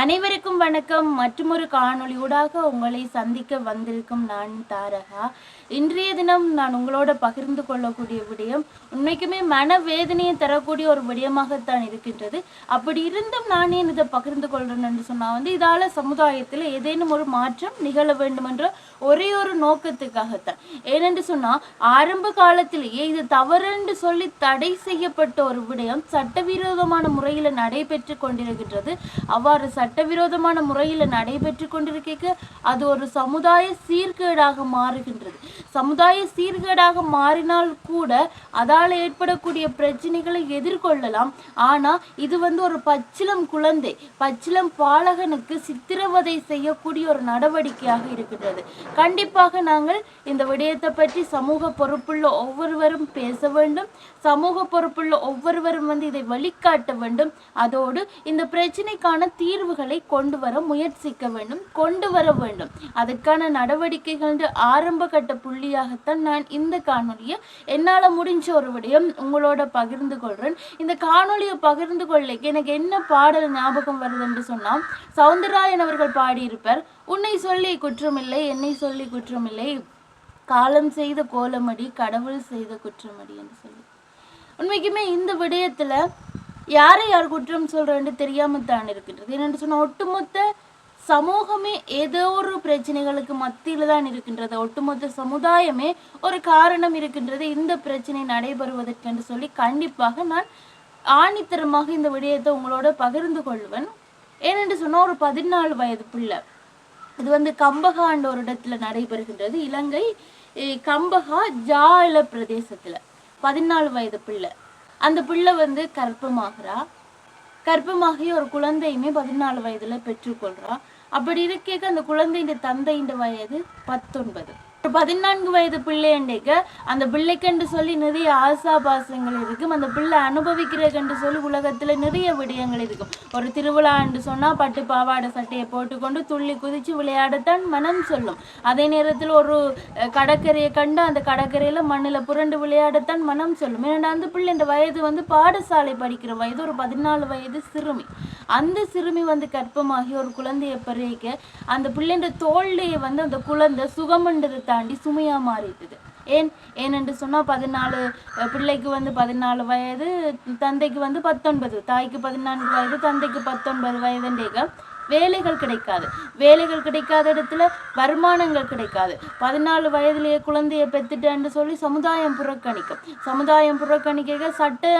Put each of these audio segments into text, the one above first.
அனைவருக்கும் வணக்கம். மற்றொரு காணொளியூடாக உங்களை சந்திக்க வந்திருக்கும் நான் தாரகா. இன்றைய தினம் நான் உங்களோட பகிர்ந்து கொள்ளக்கூடிய விடயம் உண்மைக்குமே மன வேதனையை தரக்கூடிய ஒரு விடயமாகத்தான் இருக்கின்றது. அப்படி இருந்தும் நான் ஏன் இதை பகிர்ந்து கொள்றேன் என்று சொன்னா வந்து இதால சமுதாயத்தில் ஏதேனும் ஒரு மாற்றம் நிகழ வேண்டும் என்ற ஒரே ஒரு நோக்கத்துக்காகத்தான். ஏனென்று சொன்னா ஆரம்ப காலத்திலேயே இது தவறென்று சொல்லி தடை செய்யப்பட்ட ஒரு விடயம் சட்டவிரோதமான முறையில் நடைபெற்று கொண்டிருக்கின்றது. அவ்வாறு சட்டவிரோதமான முறையில் நடைபெற்று கொண்டிருக்க அது ஒரு சமுதாய சீர்கேடாக மாறுகின்றது. சமுதாய சீர்கேடாக மாறினால் கூட அதால் ஏற்படக்கூடிய பிரச்சனைகளை எதிர்கொள்ளலாம். ஆனா இது வந்து ஒரு பச்சிலம் குழந்தை பச்சிலம் பாலகனுக்கு சித்திரவதை செய்யக்கூடிய ஒரு நடவடிக்கையாக இருக்கின்றது. கண்டிப்பாக நாங்கள் இந்த விடயத்தை பற்றி சமூக பொறுப்புள்ள ஒவ்வொருவரும் பேச வேண்டும். சமூக பொறுப்புள்ள ஒவ்வொருவரும் வந்து இதை வழிகாட்ட வேண்டும். அதோடு இந்த பிரச்சனைக்கான தீர்வு தீர்வுகளை கொண்டு வர முயற்சிக்க வேண்டும் கொண்டு வர வேண்டும். அதுக்கான நடவடிக்கைகள் ஆரம்ப கட்ட புள்ளியாகத்தான் நான் இந்த காணொலியை என்னால் முடிஞ்ச ஒரு விடயம் உங்களோட பகிர்ந்து கொள்றேன். இந்த காணொலியை பகிர்ந்து கொள்ள எனக்கு என்ன பாடல் ஞாபகம் வருது என்று சொன்னால் சவுந்தரராயன் அவர்கள் பாடியிருப்பார் உன்னை சொல்லி குற்றமில்லை என்னை சொல்லி குற்றமில்லை காலம் செய்த கோலமடி கடவுள் செய்த குற்றமடி என்று சொல்லி. உண்மைக்குமே இந்த விடயத்துல யாரை யார் குற்றம் சொல்கிறேன்னு தெரியாமல் தான் இருக்கின்றது. என்னென்னு சொன்னால் ஒட்டுமொத்த சமூகமே ஏதோ ஒரு பிரச்சனைகளுக்கு மத்தியில் தான் இருக்கின்றது. ஒட்டுமொத்த சமுதாயமே ஒரு காரணம் இருக்கின்றது. இந்த பிரச்சனை நடைபெறுவதற்கென்று சொல்லி கண்டிப்பாக நான் ஆணித்தரமாக இந்த விடயத்தை உங்களோட பகிர்ந்து கொள்வேன். ஏனென்று சொன்னால் ஒரு பதினாலு வயது பிள்ளை. இது வந்து கம்பகா என்ற ஒரு இடத்துல நடைபெறுகின்றது. இலங்கை கம்பகா ஜால பிரதேசத்தில். பதினாலு வயது பிள்ளை. அந்த பிள்ளை வந்து கர்ப்பமாகிறா. கர்ப்பமாகி ஒரு குழந்தையுமே பதினாலு வயதுல பெற்றுக்கொள்றா. அப்படி இருக்க அந்த குழந்தையின் தந்தையின் வயது பத்தொன்பது. பதினான்கு வயது பிள்ளையண்டைக்க அந்த பிள்ளைக்கென்று சொல்லி நிறைய ஆசா பாசங்கள் இருக்கும். அந்த பிள்ளை அனுபவிக்கிறதுக்கென்று சொல்லி உலகத்தில் நிறைய விடயங்கள் இருக்கும். ஒரு திருவிழா என்று பட்டு பாவாடை சட்டையை போட்டுக்கொண்டு துள்ளி குதிச்சு விளையாடத்தான் மனம் சொல்லும். அதே நேரத்தில் ஒரு கடற்கரையை கண்டு அந்த கடற்கரையில் மண்ணில் புரண்டு விளையாடத்தான் மனம் சொல்லும். ஏன்னா அந்த பிள்ளை இந்த வயது வந்து பாடசாலை படிக்கிற வயது ஒரு பதினாலு வயது சிறுமி. அந்த சிறுமி வந்து கற்பமாகி ஒரு குழந்தையை பிறகு அந்த பிள்ளைன்ற தோல்லையை வந்து அந்த குழந்தை சுகமண்டு தாண்டி சுமையா மாறிட்டுது. ஏன்? ஏனென்று சொன்னா பதினாலு பிள்ளைக்கு வந்து பதினாலு வயது தந்தைக்கு வந்து பத்தொன்பது தாய்க்கு பதினான்கு வயது தந்தைக்கு பத்தொன்பது வயதுன்றீங்க. வேலைகள் கிடைக்காது. வேலைகள் கிடைக்காத இடத்துல வருமானங்கள் கிடைக்காது. பதினாலு வயதிலேயே குழந்தையை பெற்றுட்டேன்னு சொல்லி சமுதாயம் புறக்கணிக்கும். சமுதாயம் புறக்கணிக்க சட்ட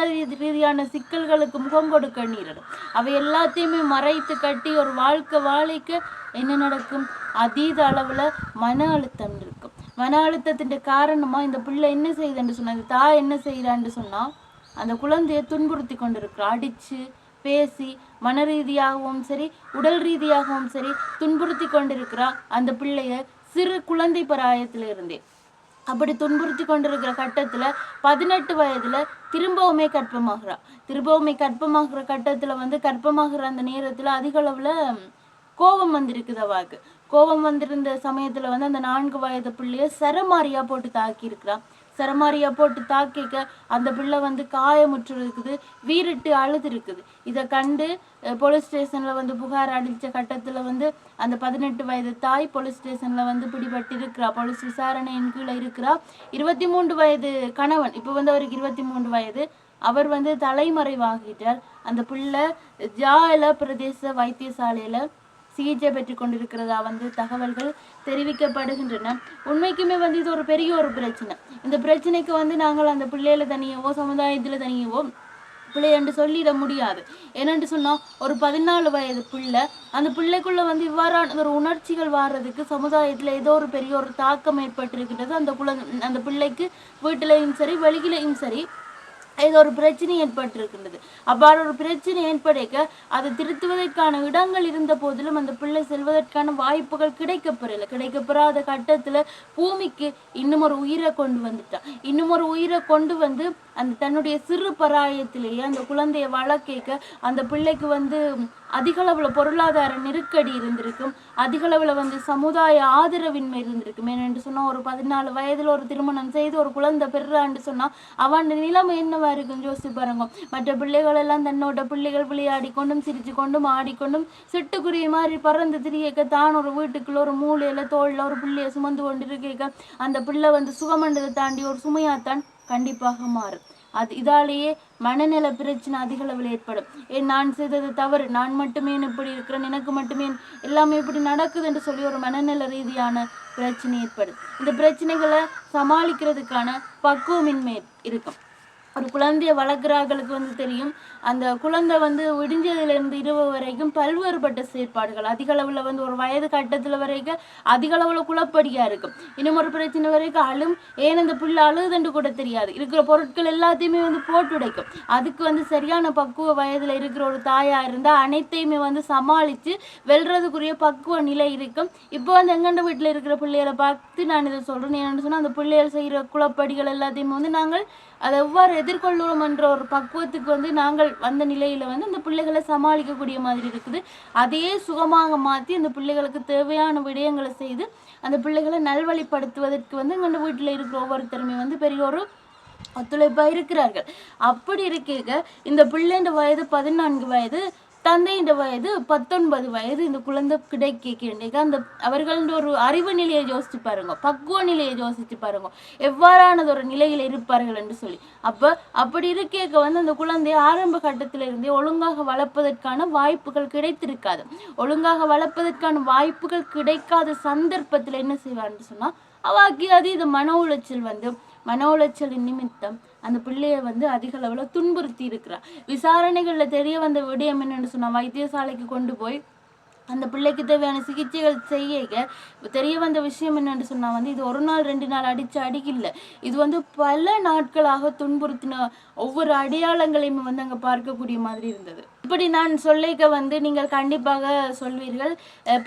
ரீதியான சிக்கல்களுக்கு முகம் கொடுக்க நீரிடும். அவை எல்லாத்தையுமே மறைத்து கட்டி ஒரு வாழ்க்கை வாழைக்க என்ன நடக்கும்? அதீத அளவில் மன அழுத்தம் இருக்கும். மன அழுத்தத்தின் காரணமாக இந்த பிள்ளை என்ன செய்யுதுன்னு சொன்னால் இந்த தாய் என்ன செய்கிறான்னு சொன்னால் அந்த குழந்தையை துன்புறுத்தி கொண்டிருக்கிறா. அடித்து பேசி மன ரீதியாகவும் சரி உடல் ரீதியாகவும் சரி துன்புறுத்தி கொண்டிருக்கிறா அந்த பிள்ளைய சிறு குழந்தை பராயத்துல இருந்தே அப்படி துன்புறுத்தி கொண்டிருக்கிற கட்டத்துல பதினெட்டு வயதுல திரும்பவுமே கர்ப்பமாகிறா. திரும்பவுமே கற்பமாகிற கட்டத்துல வந்து கற்பமாகிற அந்த நேரத்துல அதிக அளவுல கோபம் வந்திருக்குது அவாக்கு கோபம் வந்திருந்த சமயத்துல வந்து அந்த நான்கு வயது பிள்ளைய சரமாரியா போட்டு தாக்கி இருக்கிறா சரமாரியா போட்டு தாக்கிக்க அந்த பிள்ளை வந்து காயமுற்று இருக்குது வீரிட்டு அழுது இருக்குது இதை கண்டு போலீஸ் ஸ்டேஷன்ல வந்து புகார் அளிச்ச கட்டத்துல வந்து அந்த பதினெட்டு வயது தாய் போலீஸ் ஸ்டேஷன்ல வந்து பிடிபட்டு இருக்கிறா போலீஸ் விசாரணையின் கீழே இருக்கிறா. இருபத்தி மூன்று வயது கணவன் இப்போ வந்து அவருக்கு இருபத்தி மூன்று வயது. அவர் வந்து தலைமறைவாகிட்டார். அந்த பிள்ளை ஜால பிரதேச வைத்தியசாலையில சிகிச்சை பெற்று கொண்டிருக்கிறதா வந்து தகவல்கள் தெரிவிக்கப்படுகின்றன. உண்மைக்குமே வந்து இது ஒரு பெரிய ஒரு பிரச்சனை. இந்த பிரச்சனைக்கு வந்து நாங்கள் அந்த பிள்ளையில தனியவோ சமுதாயத்துல தனியவோ பிள்ளை என்று சொல்லிட முடியாது. என்னென்று சொன்னால் ஒரு பதினாலு வயது பிள்ளை அந்த பிள்ளைக்குள்ளே வந்து இவ்வாறான ஒரு உணர்ச்சிகள் வாடுறதுக்கு சமுதாயத்தில் ஏதோ ஒரு பெரிய ஒரு தாக்கம் ஏற்பட்டிருக்கின்றது. அந்த குழந்தை அந்த பிள்ளைக்கு வீட்டிலையும் சரி வெளியிலையும் சரி ஏதோ ஒரு பிரச்சனை ஏற்பட்டிருக்கின்றது. அவ்வாறு ஒரு பிரச்சனை ஏற்படைக்க அதை திருத்துவதற்கான இடங்கள் இருந்த போதிலும் அந்த பிள்ளை செல்வதற்கான வாய்ப்புகள் கிடைக்கப்பெறல. கிடைக்கப்பெறாத கட்டத்துல பூமிக்கு இன்னும் ஒரு உயிரை கொண்டு வந்துட்டான் இன்னும் ஒரு உயிரை கொண்டு வந்து அந்த தன்னுடைய சிறு பராயத்திலேயே அந்த குழந்தைய வளர்க்க அந்த பிள்ளைக்கு வந்து அதிகளவில் பொருளாதார நெருக்கடி இருந்திருக்கும் அதிகளவில் வந்து சமுதாய ஆதரவின்மை இருந்திருக்கும். ஏனென்று சொன்னால் ஒரு பதினாலு வயதில் ஒரு திருமணம் செய்து ஒரு குழந்தை பெறான்னு சொன்னால் அவன் நிலைமை என்னவா இருக்கும்? யோசிச்சு பாருங்க. மற்ற பிள்ளைகள் எல்லாம் தன்னோட பிள்ளைகள் விளையாடி கொண்டும் சிரிச்சு கொண்டும் ஆடிக்கொண்டும் சிட்டுக்குருவி மாதிரி பறந்து திரியக்க தான் ஒரு வீட்டுக்குள்ள ஒரு மூலையில் தோளில் ஒரு பிள்ளையை சுமந்து கொண்டு இருக்க அந்த பிள்ளை வந்து சுகமண்டதை தாண்டி ஒரு சுமையாத்தான் கண்டிப்பாக மாறும். அது இதாலேயே மனநல பிரச்சனை அதிக அளவில் ஏற்படும். ஏன் நான் செய்தது தவறு. நான் மட்டுமே இப்படி இருக்கிறேன்? எனக்கு மட்டுமே எல்லாமே இப்படி நடக்குது என்று சொல்லி ஒரு மனநல ரீதியான பிரச்சனை ஏற்படும். இந்த பிரச்சனைகளை சமாளிக்கிறதுக்கான பக்குவமின்மை இருக்கும். ஒரு குழந்தைய வளர்க்குறாங்களுக்கு வந்து தெரியும். அந்த குழந்தை வந்து விடிஞ்சதுலேருந்து இரவு வரைக்கும் பல்வேறுபட்ட செயற்பாடுகள். அதிக அளவில் வந்து ஒரு வயது கட்டத்தில் வரைக்கும் அதிக அளவில் குழப்படியாக இருக்கும். இன்னும் ஒரு பிரச்சனை வரைக்கும் அழும். ஏன் அந்த புள்ள அழுதுன்னு கூட தெரியாது. இருக்கிற பொருட்கள் எல்லாத்தையுமே வந்து போட்டு உடைக்கும். அதுக்கு வந்து சரியான பக்குவ வயதில் இருக்கிற ஒரு தாயாக இருந்தால் அனைத்தையுமே வந்து சமாளித்து வெல்றதுக்குரிய பக்குவ நிலை இருக்கும். இப்போ வந்து எங்கண்ட வீட்டில் இருக்கிற பிள்ளைகளை பார்த்து நான் இதை சொல்கிறேன் என்னென்னு சொன்னால் அந்த பிள்ளைகள் செய்கிற குழப்படிகள் எல்லாத்தையுமே வந்து நாங்கள் அதை எவ்வாறு எதிர்கொள்ளுவோம் என்ற ஒரு பக்குவத்துக்கு வந்து நாங்கள் வந்த நிலையில வந்து அந்த பிள்ளைகளை சமாளிக்கக்கூடிய மாதிரி இருக்குது. அதையே சுகமாக மாற்றி அந்த பிள்ளைகளுக்கு தேவையான விடயங்களை செய்து அந்த பிள்ளைகளை நல்வழிப்படுத்துவதற்கு வந்து எங்கள் வீட்டில் இருக்கிற ஒவ்வொருத்தருமே வந்து பெரிய ஒரு ஒத்துழைப்பாக இருக்கிறார்கள். அப்படி இருக்க இந்த பிள்ளைண்ட வயது பதினான்கு வயது தந்தையின் வயது பத்தொன்பது வயது இந்த குழந்தை கிடைக்க அந்த அவர்கள்ன்ற ஒரு அறிவு நிலையை யோசிச்சு பாருங்க. பக்குவ நிலையை யோசிச்சு பாருங்க. எவ்வாறானது ஒரு நிலையில் இருப்பார்கள் என்று சொல்லி. அப்ப அப்படி இருக்க வந்து அந்த குழந்தையை ஆரம்ப கட்டத்துல இருந்தே ஒழுங்காக வளர்ப்பதற்கான வாய்ப்புகள் கிடைத்திருக்காது. ஒழுங்காக வளர்ப்பதற்கான வாய்ப்புகள் கிடைக்காத சந்தர்ப்பத்துல என்ன செய்வார்னு சொன்னா அது அதீத மன உளைச்சல் வந்து மன உளைச்சலின் நிமித்தம் அந்த பிள்ளையை வந்து அதிக அளவில் துன்புறுத்தி இருக்கிறா. விசாரணைகளில் தெரிய வந்த விடயம் என்னென்னு சொன்னால் வைத்தியசாலைக்கு கொண்டு போய் அந்த பிள்ளைக்கு தேவையான சிகிச்சைகள் செய்ய தெரிய வந்த விஷயம் என்னன்னு சொன்னா வந்து இது ஒரு நாள் ரெண்டு நாள் அடிச்சு அடிக்கல இது வந்து பல நாட்களாக துன்புறுத்தின ஒவ்வொரு அடையாளங்களையும் வந்து அங்க பார்க்கக்கூடிய மாதிரி இருந்தது. இப்படி நான் சொல்லிக்க வந்து நீங்கள் கண்டிப்பாக சொல்வீர்கள்.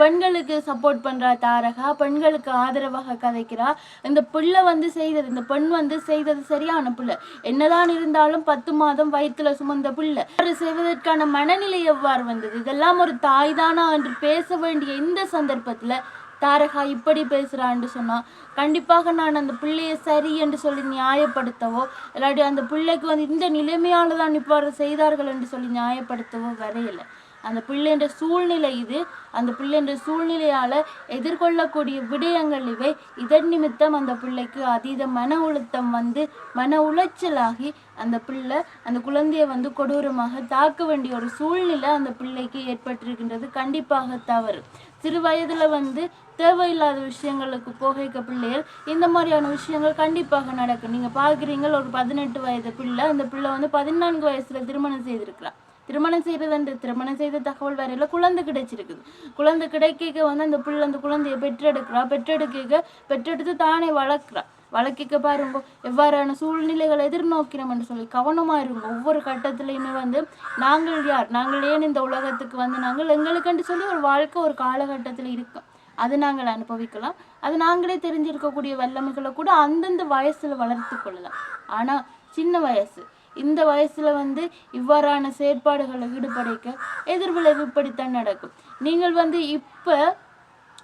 பெண்களுக்கு சப்போர்ட் பண்ணுறா தாரகா பெண்களுக்கு ஆதரவாக கதைக்கிறா. இந்த பிள்ளை வந்து செய்தது இந்த பெண் வந்து செய்தது சரியான பிள்ளை. என்னதான் இருந்தாலும் பத்து மாதம் வயிற்றுல சுமந்த பிள்ளை. அவர் செய்வதற்கான மனநிலை எவ்வாறு வந்தது? இதெல்லாம் ஒரு தாய் தானா என்று பேச வேண்டிய இந்த சந்தர்ப்பத்துல தாரகா இப்படி பேசுகிறான்னு சொன்னான் கண்டிப்பாக நான் அந்த பிள்ளையை சரி என்று சொல்லி நியாயப்படுத்தவோ இல்லாட்டி அந்த பிள்ளைக்கு வந்து இந்த நிலைமையால தான் இவ்வாறு செய்தார்கள் என்று சொல்லி நியாயப்படுத்தவோ வரையலை. அந்த பிள்ளைன்ற சூழ்நிலை இது. அந்த பிள்ளைன்ற சூழ்நிலையால் எதிர்கொள்ளக்கூடிய விடயங்கள் இவை. இதன் நிமித்தம் அந்த பிள்ளைக்கு அதீத மன உளுத்தம் வந்து மன உளைச்சலாகி அந்த பிள்ளை அந்த குழந்தையை வந்து கொடூரமாக தாக்க வேண்டிய ஒரு சூழ்நிலை அந்த பிள்ளைக்கு ஏற்பட்டிருக்கின்றது. கண்டிப்பாக தவறு. சிறு வயதில் வந்து தேவையில்லாத விஷயங்களுக்கு புகைக்க பிள்ளைகள் இந்த மாதிரியான விஷயங்கள் கண்டிப்பாக நடக்கும். நீங்கள் பார்க்குறீங்க ஒரு பதினெட்டு வயது பிள்ளை அந்த பிள்ளை வந்து பதினான்கு வயசில் திருமணம் செய்திருக்கிறான் திருமணம் செய்கிறதுன்ற திருமணம் செய்த தகவல் வரையில குழந்தை கிடைச்சிருக்குது. குழந்தை கிடைக்க வந்து அந்த பிள்ளை அந்த குழந்தைய பெற்றெடுக்கிறா பெற்றெடுக்க பெற்றெடுத்து தானே வளர்க்குறா. வழக்கிக்க பாருங்க எவ்வாறான சூழ்நிலைகளை எதிர்நோக்கிறோம் என்று சொல்லி கவனமா இருங்க. ஒவ்வொரு கட்டத்திலையுமே வந்து நாங்கள் யார்? நாங்கள் ஏன் இந்த உலகத்துக்கு வந்து நாங்கள் எங்களுக்குன்னு சொல்லி ஒரு வாழ்க்கை ஒரு காலகட்டத்தில் இருக்கும். அது நாங்கள் அனுபவிக்கலாம். அது நாங்களே தெரிஞ்சிருக்கக்கூடிய வல்லமைகளை கூட அந்தந்த வயசுல வளர்த்து கொள்ளலாம். ஆனா சின்ன வயசு இந்த வயசுல வந்து இவ்வாறான செயற்பாடுகளை ஈடுபடைக்க எதிர்விளைவு இப்படித்தான் நடக்கும். நீங்கள் வந்து இப்ப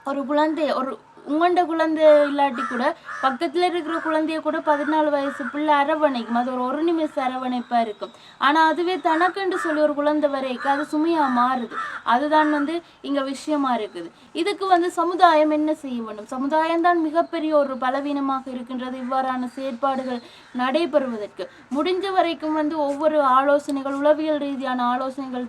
ஒரு குழந்தை ஒரு உங்கண்ட குழந்தை இல்லாட்டி கூட பக்கத்தில் இருக்கிற குழந்தைய கூட பதினாலு வயசு பிள்ளை அரவணைக்கும். அது ஒரு ஒரு நிமிஷம் அரவணைப்பாக இருக்கும். ஆனால் அதுவே தனக்குன்னு சொல்லி ஒரு குழந்தை வரைக்கும் அது சுமையாக மாறுது. அதுதான் வந்து இங்கே விஷயமா இருக்குது. இதுக்கு வந்து சமுதாயம் என்ன செய்ய வேண்டும்? சமுதாயம் தான் மிகப்பெரிய ஒரு பலவீனமாக இருக்கின்றது. இவ்வாறான செயற்பாடுகள் நடைபெறுவதற்கு. முடிஞ்ச வரைக்கும் வந்து ஒவ்வொரு ஆலோசனைகள் உளவியல் ரீதியான ஆலோசனைகள்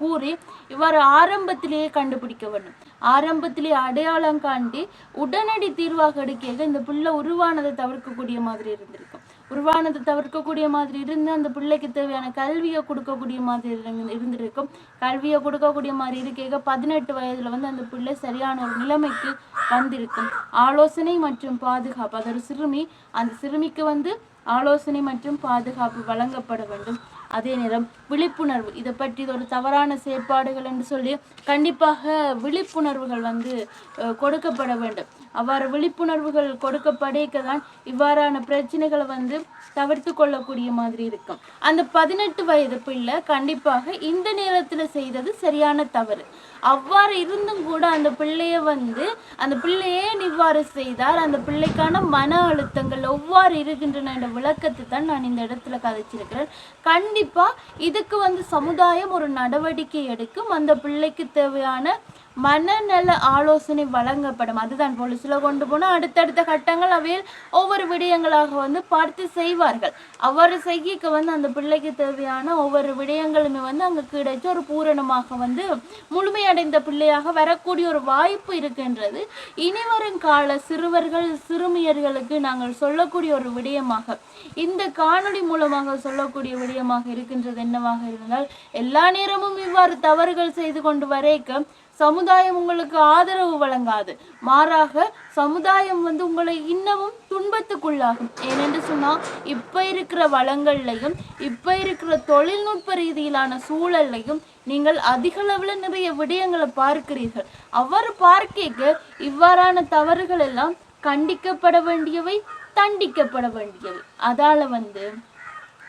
கூறி இவ்வாறு ஆரம்பத்திலேயே கண்டுபிடிக்க வேண்டும். ஆரம்பத்திலே அடையாளம் காண்டி உடனடி தீர்வாக எடுக்க இந்த பிள்ளை உருவானதை தவிர்க்கக்கூடிய மாதிரி இருந்திருக்கும். உருவானதை தவிர்க்கக்கூடிய மாதிரி இருந்து அந்த பிள்ளைக்கு தேவையான கல்வியை கொடுக்கக்கூடிய மாதிரி இருந்திருக்கும். கல்வியை கொடுக்கக்கூடிய மாதிரி இருக்க பதினெட்டு வயதுல வந்து அந்த பிள்ளை சரியான ஒரு நிலைமைக்கு வந்திருக்கும். ஆலோசனை மற்றும் பாதுகாப்பு. அது ஒரு சிறுமி. அந்த சிறுமிக்கு வந்து ஆலோசனை மற்றும் பாதுகாப்பு வழங்கப்பட வேண்டும். அதே நேரம் விழிப்புணர்வு. இதை பற்றி ஒரு தவறான செயற்பாடுகள் என்று சொல்லி கண்டிப்பாக விழிப்புணர்வுகள் வந்து அஹ், கொடுக்கப்பட வேண்டும். அவ்வாறு விழிப்புணர்வுகள் கொடுக்கப்படைக்க தான் இவ்வாறான பிரச்சனைகளை வந்து தவிர்த்து கொள்ளக்கூடிய மாதிரி இருக்கும். அந்த பதினெட்டு வயது பிள்ளை கண்டிப்பாக இந்த நேரத்தில் செய்தது சரியான தவறு. அவ்வாறு இருந்தும் கூட அந்த பிள்ளைய வந்து அந்த பிள்ளையே இவ்வாறு செய்தார் அந்த பிள்ளைக்கான மன அழுத்தங்கள் எவ்வாறு இருக்கின்றன என்ற விளக்கத்தை தான் நான் இந்த இடத்துல கதைச்சிருக்கிறேன். கண்டிப்பாக இதுக்கு வந்து சமுதாயம் ஒரு நடவடிக்கை எடுக்கும். அந்த பிள்ளைக்கு தேவையான மனநல ஆலோசனை வழங்கப்படும். அதுதான் போலீஸில் கொண்டு போனால் அடுத்தடுத்த கட்டங்கள் அவையில் ஒவ்வொரு விடயங்களாக வந்து பார்த்து செய்வார்கள். அவ்வாறு செய்யக்கு வந்து அந்த பிள்ளைக்கு தேவையான ஒவ்வொரு விடயங்களுமே வந்து அங்கே கிடைச்சு ஒரு பூரணமாக வந்து முழுமையடைந்த பிள்ளையாக வரக்கூடிய ஒரு வாய்ப்பு இருக்கின்றது. இனி வரும் கால சிறுவர்கள் சிறுமியர்களுக்கு நாங்கள் சொல்லக்கூடிய ஒரு விடயமாக இந்த காணொளி மூலமாக சொல்லக்கூடிய விடயமாக இருக்கின்றது என்னவாக இருந்தால் எல்லா நேரமும் இவ்வாறு தவறுகள் செய்து கொண்டு வரைக்க சமுதாயம் உங்களுக்கு ஆதரவு வழங்காது. மாறாக சமுதாயம் வந்து உங்களை இன்னமும் துன்பத்துக்குள்ளாகும் ஏனென்று சொன்னால் இப்போ இருக்கிற வளங்கள்லையும் இப்போ இருக்கிற தொழில்நுட்ப ரீதியிலான சூழல்லையும் நீங்கள் அதிகளவில் நிறைய விடயங்களை பார்க்கிறீர்கள். அவ்வாறு பார்க்க இவ்வாறான தவறுகள் எல்லாம் கண்டிக்கப்பட வேண்டியவை தண்டிக்கப்பட வேண்டியவை. அதால் வந்து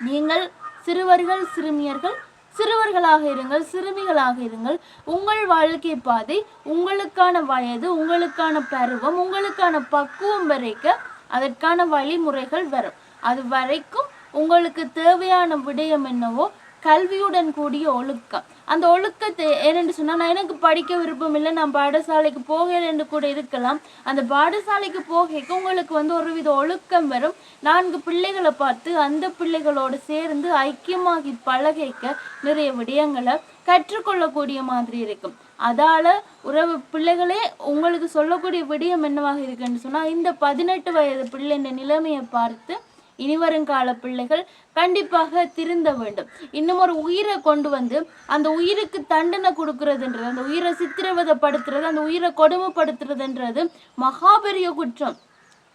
நீங்கள் சிறுவர்கள் சிறுமியர்கள் சிறுவர்களாக இருங்கள் சிறுமிகளாக இருங்கள். உங்கள் வாழ்க்கை பாதை உங்களுக்கான வயது உங்களுக்கான பருவம் உங்களுக்கான பக்குவம் வரைக்க அதற்கான வழிமுறைகள் வரும். அது வரைக்கும் உங்களுக்கு தேவையான விடயம் என்னவோ கல்வியுடன் கூடிய ஒழுக்கம். அந்த ஒழுக்கத்தை ஏனென்று சொன்னால் நான் எனக்கு படிக்க விருப்பம் இல்லை நான் பாடசாலைக்கு போகல என்று கூட இருக்கலாம். அந்த பாடசாலைக்கு போக உங்களுக்கு வந்து ஒரு வித ஒழுக்கம் வரும். நான்கு பிள்ளைகளை பார்த்து அந்த பிள்ளைகளோடு சேர்ந்து ஐக்கியமாகி பழகைக்க நிறைய விடயங்களை கற்றுக்கொள்ளக்கூடிய மாதிரி இருக்கும். அதால உறவு பிள்ளைகளே உங்களுக்கு சொல்லக்கூடிய விடயம் என்னவாக இருக்குன்னு சொன்னால் இந்த பதினெட்டு வயது பிள்ளைன்ற நிலைமையை பார்த்து இனிவருங்கால பிள்ளைகள் கண்டிப்பாக திருந்த வேண்டும். இன்னும் ஒரு உயிரை கொண்டு வந்து அந்த உயிருக்கு தண்டனை கொடுக்கறதுன்றது அந்த உயிரை சித்திரவதைப்படுத்துறது அந்த உயிரை கொடுமைப்படுத்துறதுன்றது மகாபெரிய குற்றம்.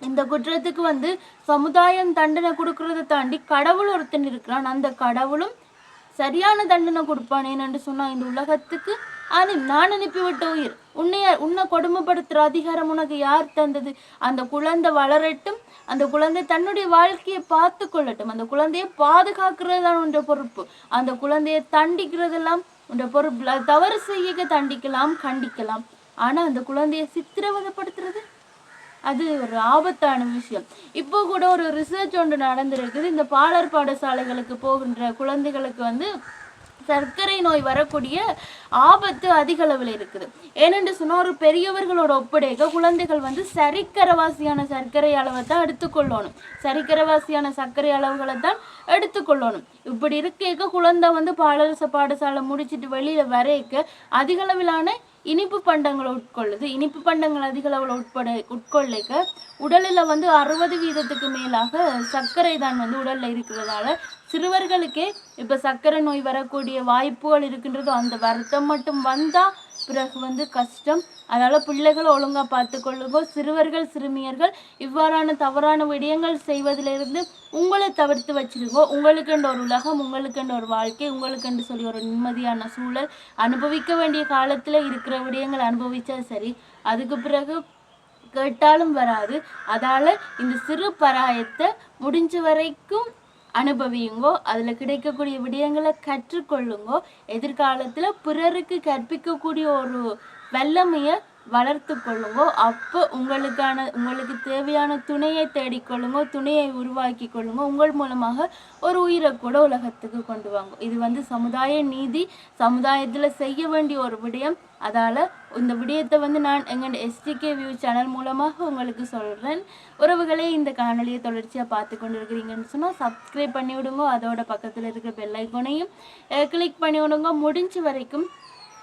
இந்த குற்றத்துக்கு வந்து சமுதாயம் தண்டனை கொடுக்கறதை தாண்டி கடவுள் ஒருத்தன் இருக்கிறான். அந்த கடவுளும் சரியான தண்டனை கொடுப்பான் ஏனென்று இந்த உலகத்துக்கு அது நான் அனுப்பிவிட்ட உயிர். உன்னைய உன்னை கொடுமைப்படுத்துகிற அதிகாரம் உனக்கு யார் தந்தது? அந்த குழந்தை வளரட்டும் அந்த குழந்தை தன்னுடைய வாழ்க்கையை பார்த்து கொள்ளட்டும். அந்த குழந்தையை பாதுகாக்கிறது தான் உன்ற பொறுப்பு. அந்த குழந்தையை தண்டிக்கிறதெல்லாம் உன்ற பொறுப்பு. தவறு செய்ய தண்டிக்கலாம் கண்டிக்கலாம். ஆனால் அந்த குழந்தையை சித்திரவதைப்படுத்துறது? அது ஒரு ஆபத்தான விஷயம். இப்போ கூட ஒரு ரிசர்ச் ஒன்று நடந்திருக்குது. இந்த பாலர் பாடசாலைகளுக்கு போகின்ற குழந்தைகளுக்கு வந்து சர்க்கரை நோய் வரக்கூடிய ஆபத்து அதிக அளவில் இருக்குது. ஏனென்று சொன்னால் ஒரு பெரியவர்களோட ஒப்படைக்க குழந்தைகள் வந்து சரிக்கரவாசியான சர்க்கரை அளவை தான் எடுத்துக்கொள்ளணும். சரிக்கரவாசியான சர்க்கரை அளவுகளை தான் எடுத்துக்கொள்ளணும். இப்படி இருக்க குழந்தை வந்து பாலரச பாடசாலை முடிச்சிட்டு வெளியில வரைக்க அதிகளவிலான இனிப்பு பண்டங்களை உட்கொள்ளுது. இனிப்பு பண்டங்கள் அதிக அளவில் உட்பட உட்கொள்ளிக்க உடலில் வந்து அறுபது வீதத்துக்கு மேலாக சர்க்கரை தான் வந்து உடலில் இருக்கிறதால சிறுவர்களுக்கே இப்போ சர்க்கரை நோய் வரக்கூடிய வாய்ப்புகள் இருக்கின்றது அந்த வருத்தம் மட்டும் வந்தால் பிறகு வந்து கஷ்டம். அதனால் பிள்ளைகள் ஒழுங்காக பார்த்துக்கொள்ளுவோம் சிறுவர்கள் சிறுமியர்கள் இவ்வாறான தவறான விடயங்கள் செய்வதிலிருந்து உங்களை தவிர்த்து வச்சிருக்கோ உங்களுக்கென்ற ஒரு உலகம் உங்களுக்கென்ற ஒரு வாழ்க்கை உங்களுக்கென்று சொல்லி ஒரு நிம்மதியான சூழல் அனுபவிக்க வேண்டிய காலத்தில் இருக்கிற விடயங்கள் அனுபவித்தா சரி. அதுக்கு பிறகு கேட்டாலும் வராது. அதால் இந்த சிறு பராயத்தை முடிஞ்ச வரைக்கும் அனுபவியுங்கோ அதில் கிடைக்கக்கூடிய விடயங்களை கற்றுக்கொள்ளுங்கோ எதிர்காலத்தில் பிறருக்கு கற்பிக்கக்கூடிய ஒரு வல்லமையை வளர்த்து கொள்ளுங்கோ. அப்போ உங்களுக்கான உங்களுக்கு தேவையான துணையை தேடிக்கொள்ளுங்கோ துணையை உருவாக்கி கொள்ளுங்கோ. உங்கள் மூலமாக ஒரு உயிரை கூட உலகத்துக்கு கொண்டு வாங்க. இது வந்து சமுதாய நீதி. சமுதாயத்தில் செய்ய வேண்டிய ஒரு விடயம். அதால் இந்த விடயத்தை வந்து நான் எங்கள் எஸ்டிகே வியூ சேனல் மூலமாக உங்களுக்கு சொல்கிறேன் உறவுகளே இந்த காணொலியை தொடர்ச்சியாக பார்த்து கொண்டு இருக்கிறீங்கன்னு சொன்னால் சப்ஸ்கிரைப் பண்ணி விடுங்க அதோட பக்கத்தில் இருக்கிற பெல்லைக்கோனையும் கிளிக் பண்ணி விடுங்க முடிஞ்ச வரைக்கும்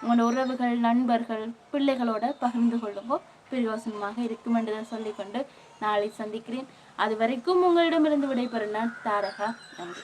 உங்களோட உறவுகள் நண்பர்கள் பிள்ளைகளோட பகிர்ந்து கொள்ளுங்க பிரயோசனமாக இருக்கும் என்று சொல்லிக்கொண்டு நாளை சந்திக்கிறேன். அது வரைக்கும் உங்களிடமிருந்து விடைபெறும் நான் தாரகா. நன்றி.